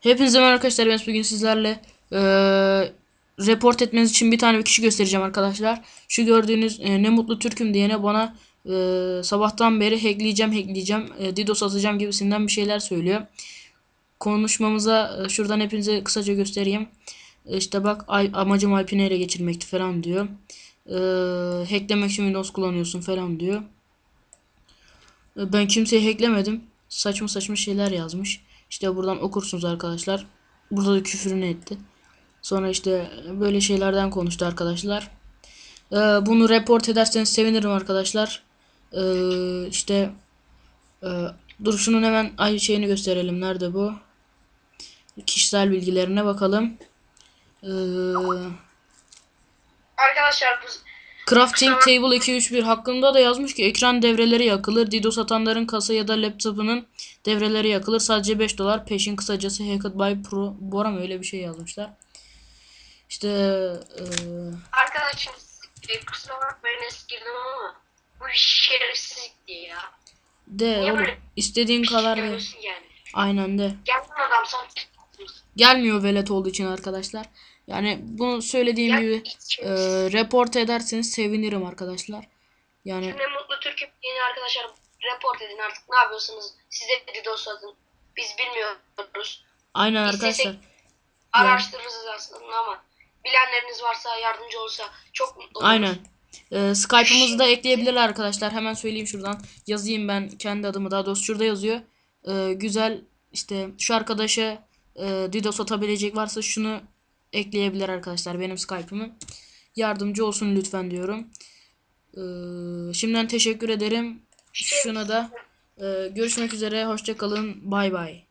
Hepinize merhaba arkadaşlar. Ben bugün sizlerle eee report etmeniz için bir tane bir kişi göstereceğim arkadaşlar. Şu gördüğünüz e, ne mutlu Türk'üm diyene bana eee, sabahtan beri hackleyeceğim hackleyeceğim e, DDoS atacağım gibisinden bir şeyler söylüyor. Konuşmamıza e, şuradan hepinize kısaca göstereyim. E, İşte bak amacım IP'ni ele geçirmekti falan diyor. Eee hacklemek için Windows kullanıyorsun falan diyor. E, Ben kimseyi hacklemedim. Saçma saçma şeyler yazmış. İşte buradan okursunuz arkadaşlar. Burada da küfürünü etti. Sonra işte böyle şeylerden konuştu arkadaşlar. E, bunu report ederseniz sevinirim arkadaşlar. E, işte e, dur şunun hemen ay şeyini gösterelim. Nerede bu? Kişisel bilgilerine bakalım. E, Arkadaşlar bu Crafting Table 231 hakkında da yazmış ki ekran devreleri yakılır. DDoS atanların kasa ya da laptopunun devreleri yakılır. Sadece 5 dolar. Peşin kısacası Hacked by Pro. Bu ara mı öyle bir şey yazmışlar. İşte eee arkadaşlar e, kusura bakmayın eskirdim ama bu şerefsizlikti ya. de Niye oğlum istediğin kadar de. Yani. Aynen de. Sen Gelmiyor velet olduğu için arkadaşlar. Yani bunu söylediğim Ya, gibi eee report ederseniz sevinirim arkadaşlar. Yani Ne mutlu Türk'üm yeni arkadaşlar report edin artık ne yapıyorsunuz size DDoS atın. Biz bilmiyoruz. aynen İstesek arkadaşlar. Araştırırız aslında ama bilenleriniz varsa yardımcı olsa çok mutlu oluruz. Aynen. Ee, Skype'ımızı da ekleyebilirler arkadaşlar. Hemen söyleyeyim şuradan. Yazayım ben kendi adımı daha doğrusu şurada yazıyor. Ee, güzel işte şu arkadaşa e, DDoS atabilecek varsa şunu ekleyebilir arkadaşlar benim Skype'ımı. Yardımcı olsun lütfen diyorum. Ee, şimdiden teşekkür ederim. Şuna da e, görüşmek üzere. Hoşça kalın. Bay bay.